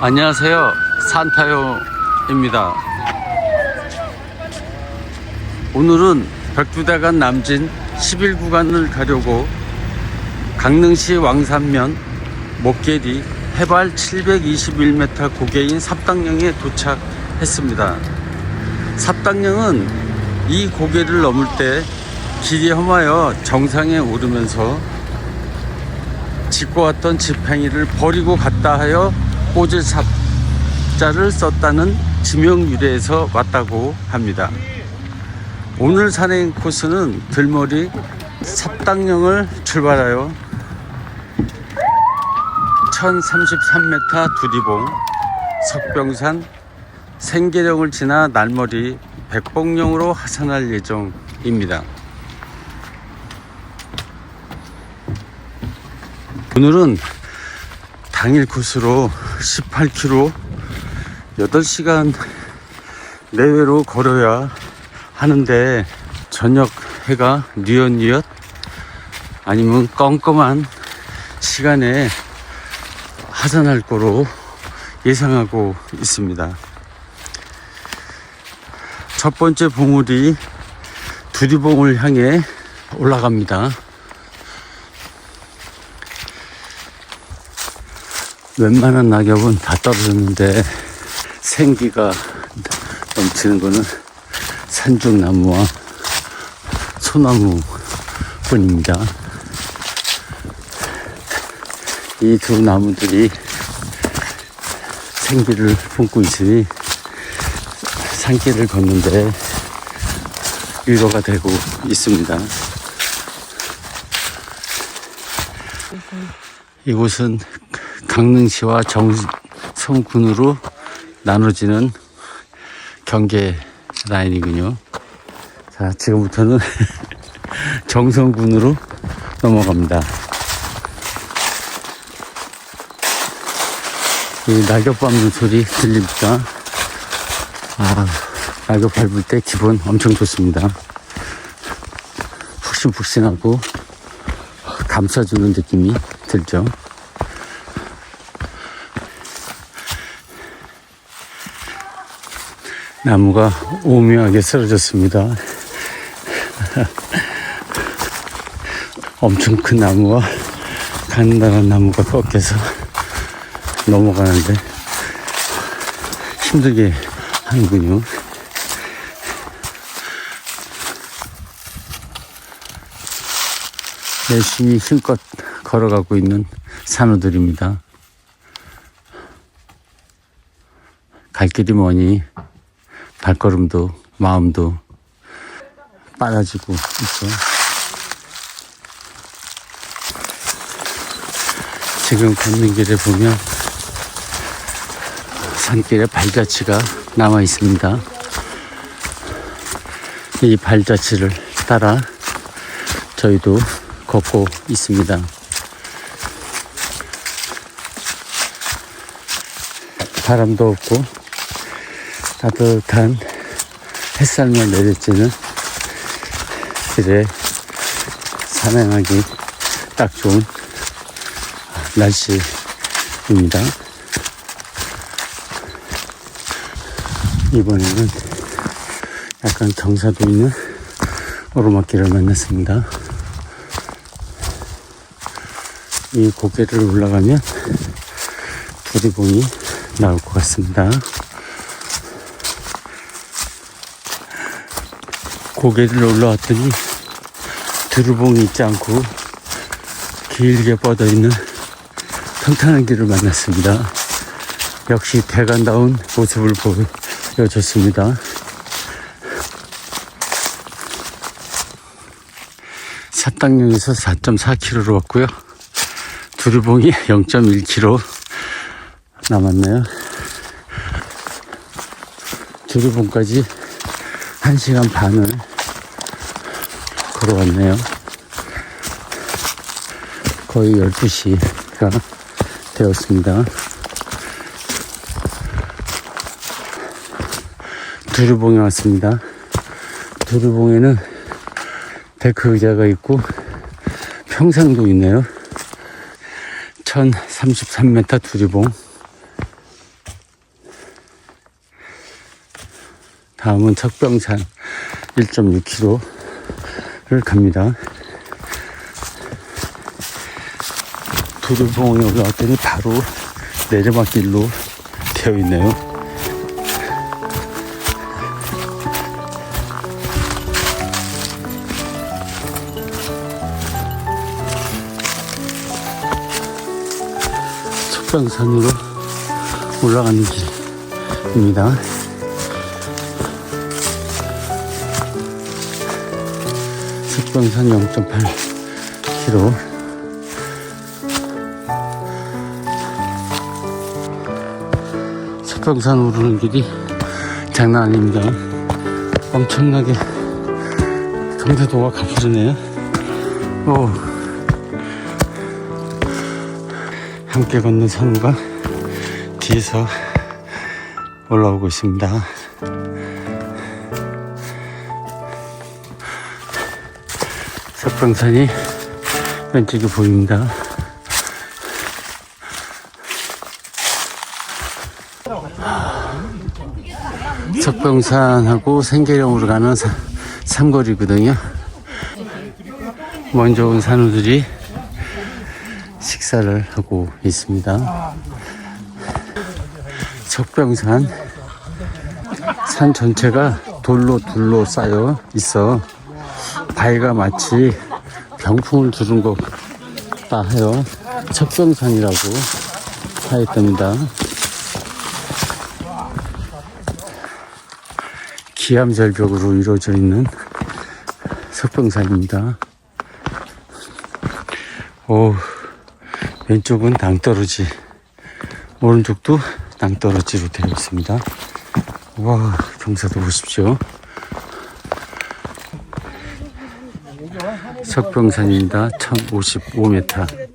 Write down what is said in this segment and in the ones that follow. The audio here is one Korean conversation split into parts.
안녕하세요. 산타요입니다. 오늘은 백두대간 남진 11구간을 가려고 강릉시 왕산면 목계리 해발 721m 고개인 삽당령에 도착했습니다. 삽당령은 이 고개를 넘을 때 길이 험하여 정상에 오르면서 짓고 왔던 지팡이를 버리고 갔다 하여 꽂을 삽자를 썼다는 지명 유래에서 왔다고 합니다. 오늘 산행 코스는 들머리 삽당령을 출발하여 1033m 두리봉 석병산 생계령을 지나 날머리 백봉령으로 하산할 예정입니다. 오늘은 당일 코스로 18km 8시간 내외로 걸어야 하는데 저녁 해가 뉘엿뉘엿 아니면 껌껌한 시간에 하산할 거로 예상하고 있습니다. 첫 번째 봉우리 두리봉을 향해 올라갑니다. 웬만한 낙엽은 다 떨어졌는데 생기가 넘치는 거는 산중나무와 소나무 뿐입니다. 이 두 나무들이 생기를 품고 있으니 산길을 걷는데 위로가 되고 있습니다. 이곳은 강릉시와 정성군으로 나눠지는 경계 라인이군요. 자, 지금부터는 정성군으로 넘어갑니다. 이 낙엽 밟는 소리 들립니까? 아, 낙엽 밟을 때 기분 엄청 좋습니다. 푹신푹신하고 감싸주는 느낌이 들죠. 나무가 오묘하게 쓰러졌습니다. 엄청 큰 나무와 간단한 나무가 꺾여서 넘어가는데 힘들게 하는군요. 열심히 힘껏 걸어가고 있는 산호들입니다. 갈 길이 머니 발걸음도 마음도 빨라지고 있어. 지금 걷는 길에 보면 산길에 발자취가 남아 있습니다. 이 발자취를 따라 저희도 걷고 있습니다. 바람도 없고 따뜻한 햇살만 내려지는 길에 산행하기 딱 좋은 날씨입니다. 이번에는 약간 경사도 있는 오르막길을 만났습니다. 이 고개를 올라가면 두리봉이 나올 것 같습니다. 고개를 올라왔더니 두루봉이 있지 않고 길게 뻗어 있는 평탄한 길을 만났습니다. 역시 대간다운 모습을 보여줬습니다. 사당령에서 4.4km로 왔고요. 두루봉이 0.1km 남았네요. 두루봉까지 1시간 반을 걸어왔네요. 거의 12시가 되었습니다. 두루봉에 왔습니다. 두루봉에는 데크 의자가 있고 평상도 있네요. 1033m 두루봉. 다음은 척병산 1.6km. 를 갑니다. 두들봉에 올라왔더니 바로 내리막길로 되어 있네요. 척병산으로 올라가는 길입니다. 척병산 0.8km 척병산 오르는 길이 장난 아닙니다. 엄청나게 경사도가 가파르네요. 오. 함께 걷는 선우가 뒤에서 올라오고 있습니다. 석병산이 왼쪽에 보입니다. 석병산하고 생계령으로 가는 사- 삼거리거든요. 먼저 온 산우들이 식사를 하고 있습니다. 석병산 산 전체가 돌로 둘로 쌓여 있어 바위가 마치 병풍을 두른 것 같다 해요. 척병산이라고 하였답니다. 기암절벽으로 이루어져 있는 석병산입니다. 오, 왼쪽은 낭떠러지, 오른쪽도 낭떠러지로 되어 있습니다. 와, 경사도 보십시오. 석병산입니다. 1055m.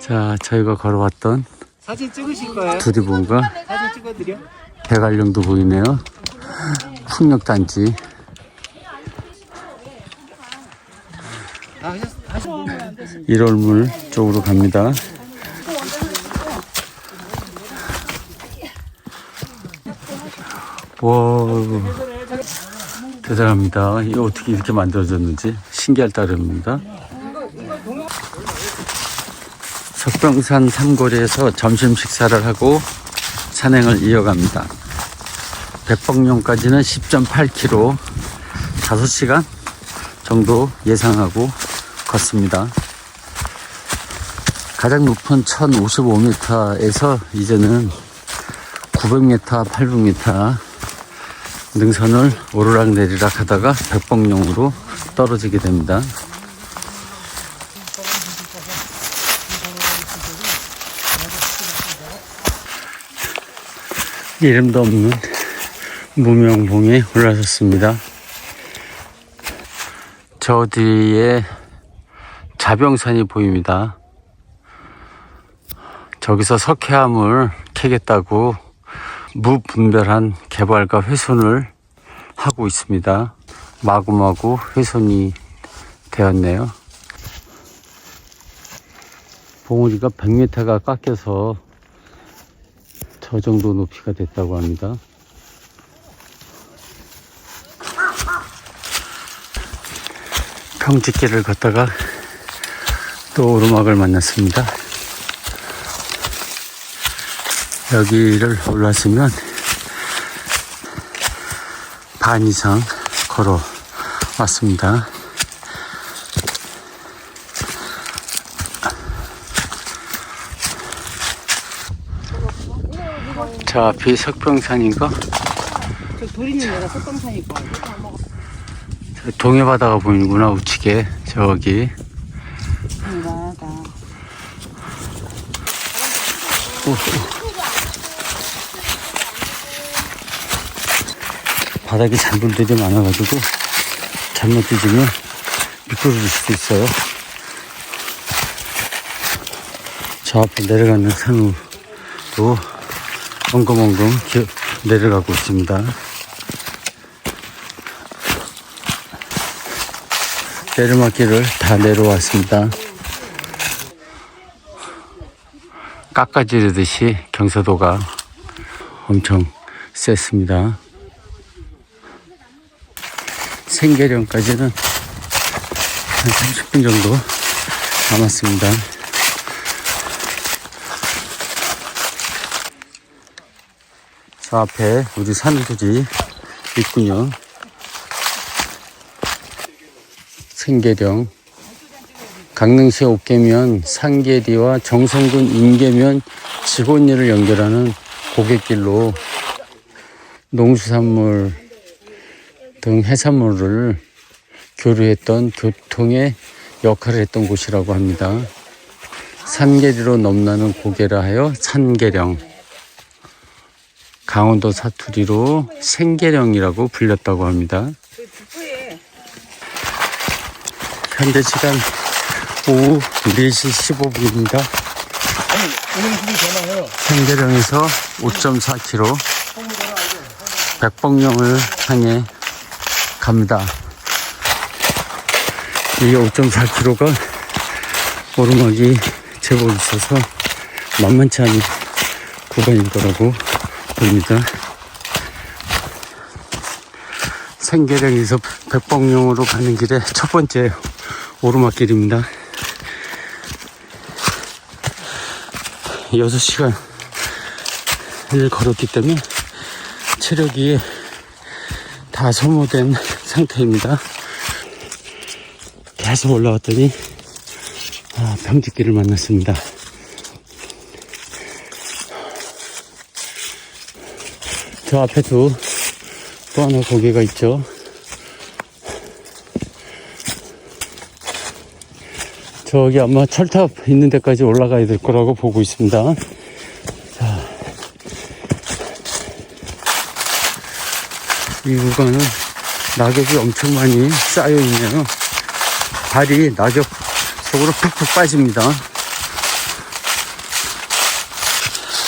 자, 저희가 걸어왔던 사진 찍으실 거예요? 두리봉과 사진 찍어드려? 대관령도 보이네요. 풍력단지. 하셨, 1월물 쪽으로 갑니다. 와 대단합니다. 이거 어떻게 이렇게 만들어졌는지 신기할 따름입니다. 석병산 삼거리에서 점심 식사를 하고 산행을 이어갑니다. 백봉령까지는 10.8km, 5시간 정도 예상하고 걷습니다. 가장 높은 1055m에서 이제는 900m, 800m 능선을 오르락 내리락 하다가 백봉령으로 떨어지게 됩니다. 이름도 없는 무명봉에 올라섰습니다. 저 뒤에 자병산이 보입니다. 저기서 석회암을 캐겠다고 무분별한 개발과 훼손을 하고 있습니다. 마구마구 훼손이 되었네요. 봉우리가 100m가 깎여서 저 정도 높이가 됐다고 합니다. 평지길을 걷다가 또 오르막을 만났습니다. 여기를 올랐으면 반 이상 걸어 왔습니다. 저 앞이 석병산인가? 저 돌 있는 데가 석동산이고 저 동해바다가 보이는구나 우측에. 저기. 바 닥에 잔불들이 많아가지고 잘못 뒤지면 미끄러질 수도 있어요. 저 앞에 내려가는 산으로 엉금엉금 기- 내려가고 있습니다. 내리막길을 다 내려왔습니다. 깎아지르듯이 경사도가 엄청 셌습니다. 생계령까지는 한 30분 정도 남았습니다. 저 앞에 우리 산들이 있군요. 생계령, 강릉시 옥계면, 상계리와 정성군 인계면 직원리를 연결하는 고객길로 농수산물 등 해산물을 교류했던 교통의 역할을 했던 곳이라고 합니다. 산계리로 넘나는 고개라 하여 산계령, 강원도 사투리로 생계령이라고 불렸다고 합니다. 현재 시간 오후 4시 15분입니다. 생계령에서 5.4km 백봉령을 향해 갑니다. 이 5.4km가 오르막이 제법 있어서 만만치 않은 구간일 거라고 보입니다. 생계령에서 백봉령으로 가는 길의 첫 번째 오르막길입니다. 6시간을 걸었기 때문에 체력이 다 소모된 상태입니다. 계속 올라왔더니 아, 평지길을 만났습니다. 저 앞에도 또 하나 고개가 있죠. 저기 아마 철탑 있는 데까지 올라가야 될 거라고 보고 있습니다. 이 구간은 낙엽이 엄청 많이 쌓여 있네요. 발이 낙엽 속으로 푹푹 빠집니다.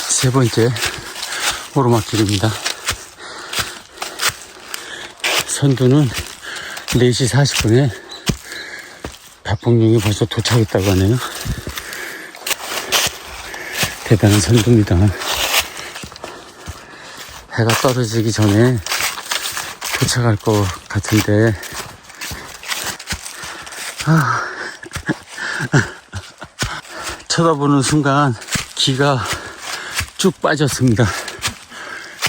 세 번째 오르막길입니다. 선두는 4시 40분에 박봉룡이 벌써 도착했다고 하네요. 대단한 선두입니다. 해가 떨어지기 전에 도착할 것 같은데, 아, 쳐다보는 순간 기가 쭉 빠졌습니다.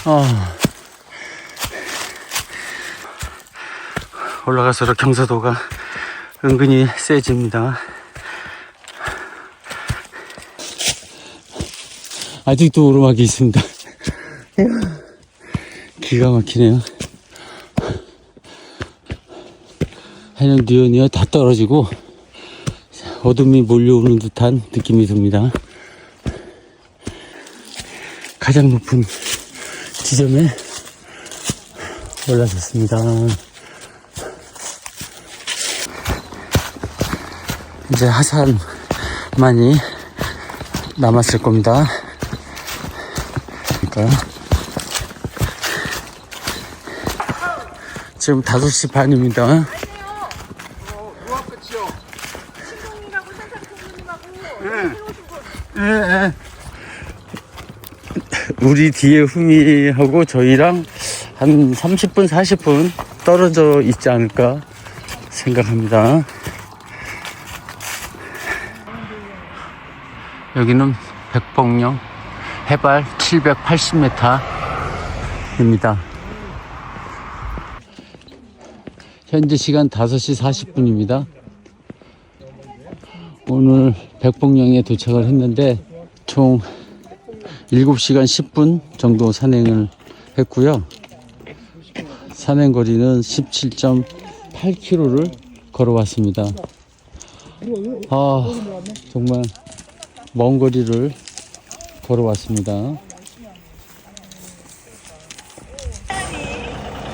아, 올라갈수록 경사도가 은근히 세집니다. 아직도 오르막이 있습니다. 기가 막히네요. 해는 뉘어뉘어 다 떨어지고 어둠이 몰려오는 듯한 느낌이 듭니다. 가장 높은 지점에 올라섰습니다. 이제 하산만이 남았을 겁니다. 그러니까 지금 5시 반입니다. 우리 뒤에 후미하고 저희랑 한 30분, 40분 떨어져 있지 않을까 생각합니다. 여기는 백봉령 해발 780m입니다. 현재 시간 5시 40분입니다. 오늘 백봉령에 도착을 했는데 총 7시간 10분 정도 산행을 했고요. 산행 거리는 17.8km를 걸어왔습니다. 아, 정말 먼 거리를 걸어왔습니다.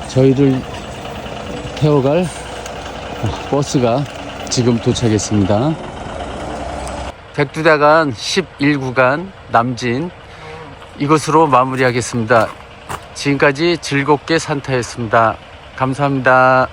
저희를 태워갈 버스가 지금 도착했습니다. 백두대간 11구간 남진 이것으로 마무리하겠습니다. 지금까지 즐겁게 산타였습니다. 감사합니다.